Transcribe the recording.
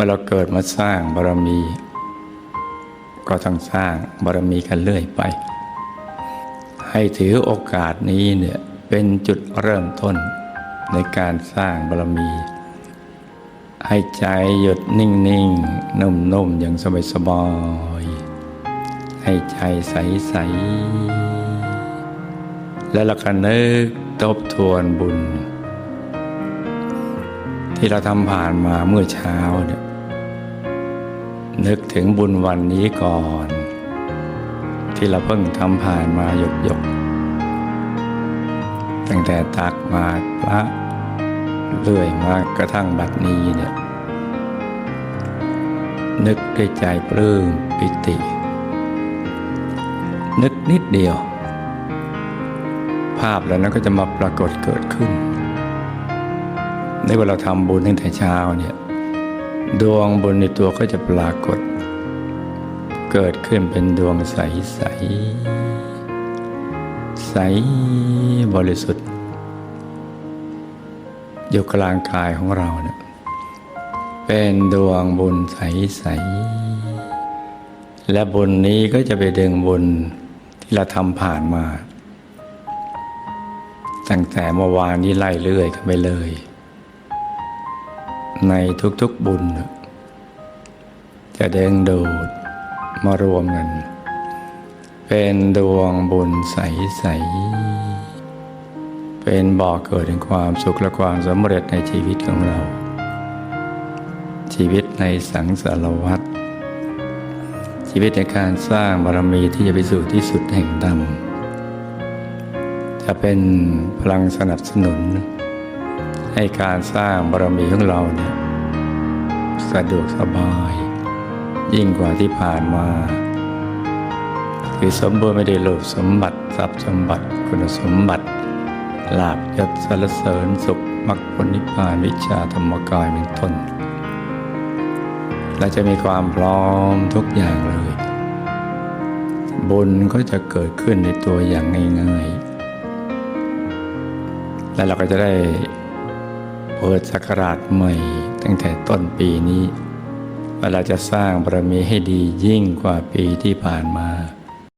มื่อเราเกิดมาสร้างบารมี ก็ต้องสร้างบารมีกันเรื่อยไป ให้ถือโอกาสนี้เนี่ยเป็นจุดเริ่มต้นในการสร้างบารมี ให้ใจหยุดนิ่งๆนุ่มๆ อย่างสบายๆ ให้ใจใสๆ แล้วเราก็นึกทบทวนบุญ ที่เราทำผ่านมาเมื่อเช้าเนี่ยนึกถึงบุญวันนี้ก่อน ที่เราเพิ่งทำผ่านมาหยกหยกตั้งแต่ตักมาพระเรื่อยมากระทั่งบัดนี้เนี่ยนึกด้วยใจปลื้มปิติ นึกนิดเดียว ภาพแล้วนั้นก็จะมาปรากฏเกิดขึ้น ในเวลาทำบุญตั้งแต่เช้าเนี่ยดวงบุญในตัวก็จะปรากฏ เกิดขึ้นเป็นดวงใสใสใสบริสุทธิ์อยู่กลางกายของเราเนี่ยเป็นดวงบุญใสใสและบุญนี้ก็จะไปดึงบุญที่เราทำผ่านมา ตั้งแต่เมื่อวานนี้ไล่เรื่อยกันไปเลย ในทุกๆบุญ จะเด้งดูดมารวมกัน เป็นดวงบุญใส ๆ เป็นบ่อเกิดแห่งความสุขและความสำเร็จในชีวิตของเรา ชีวิตในสังสารวัฏชีวิตในการสร้างบารมีที่จะไปสู่ที่สุดแห่งธรรมจะเป็นพลังสนับสนุน ให้การสร้างบารมีของเราเนี่ยสะดวกสบาย ยิ่งกว่าที่ผ่านมา คือสมบูรณ์ไม่ได้โลภสมบัติทรัพย์สมบัติคุณสมบัติลาบยศสรรเสริญสุขมรรคผลนิพพานวิชาธรรมกายเป็นต้นเราจะมีความพร้อมทุกอย่างเลย บุญก็จะเกิดขึ้นในตัวอย่างง่ายๆ และเราก็จะได้ เปิดสักราชใหม่ ตั้งแต่ต้นปีนี้ว่าเราจะสร้างบารมีให้ดียิ่งกว่าปีที่ผ่านมา